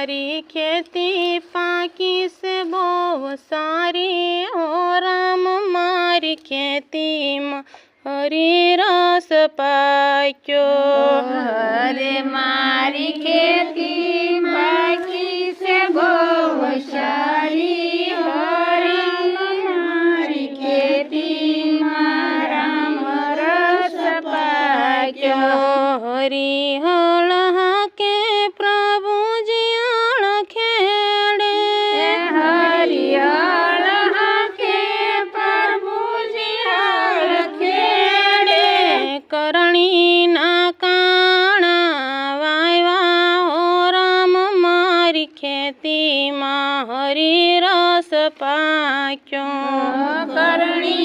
सारी खेती पाकी से बो सारी और मारी खेती हरी रस पाक्यो हरे मारी खेती पाकी से बो सारी हरी મારી ખેતીમાં હરી રસ પાક્યો કરણીના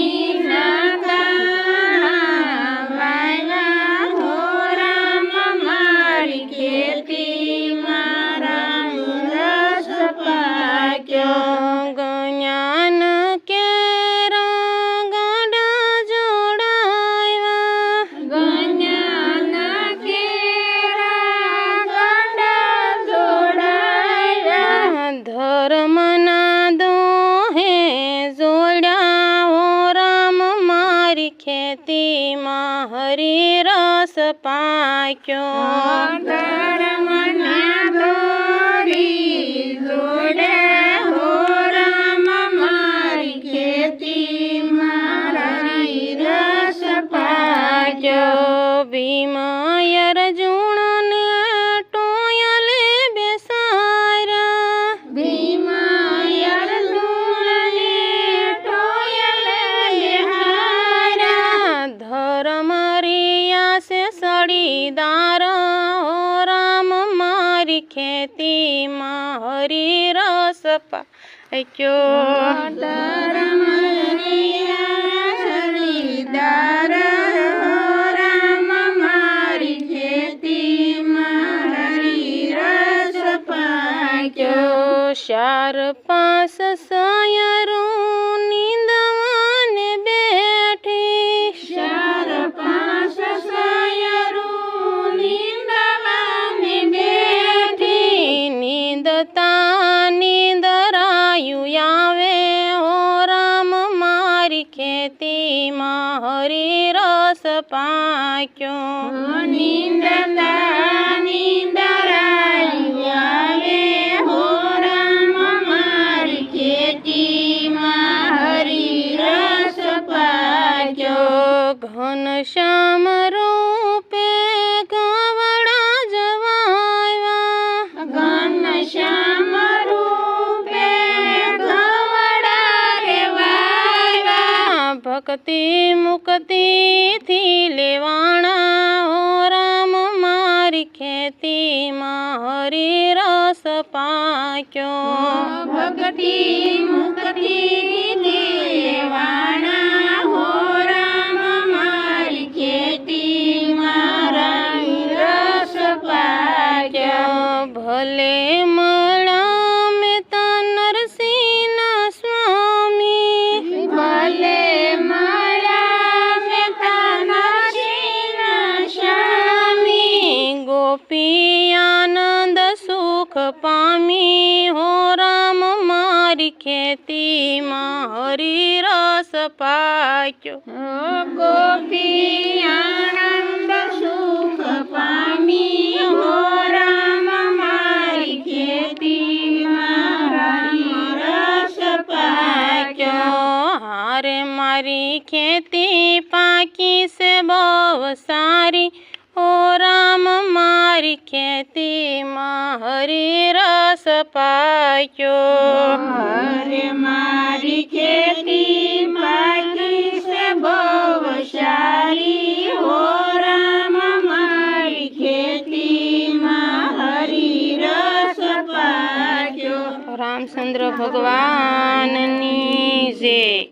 ધર્મના દોહે જોડ્યા હો રામ મારી ખેતીમાં હરી રસ પાક્યો ધર્મના દોરી જોડે હો રામ મારી ખેતીમાં હરી રસ પાક્યો હરિદાર રામ મારી ખેતીમાં હરી રસ પાક્યો ચાર પાંચ સયરું तानी दरायुयावे ओ राम मारी खेती माहरी रस पाक्यो। नींद नींद घन श्याम रो मुकते मुकते थी लेवाणा हो राम मारी खेती मारे रस पाक्यो। भगती मुकती हो राम खेती मारा रस भले सुख पामी हो राम मारी खेती मारी रस पाक्यो। गोपी आनंद सुख पामी हो राम मारी खेती मारी रस पाक्यो। हार मारी खेती पाकी से बहु सारी મારી ખેતીમાં હરી રસ પાક્યો. અરે મારી ખેતી પાકી છે બહુ સારી. હો રામ મારી ખેતીમાં હરી રસ પાક્યો. રામચંદ્ર ભગવાનની જય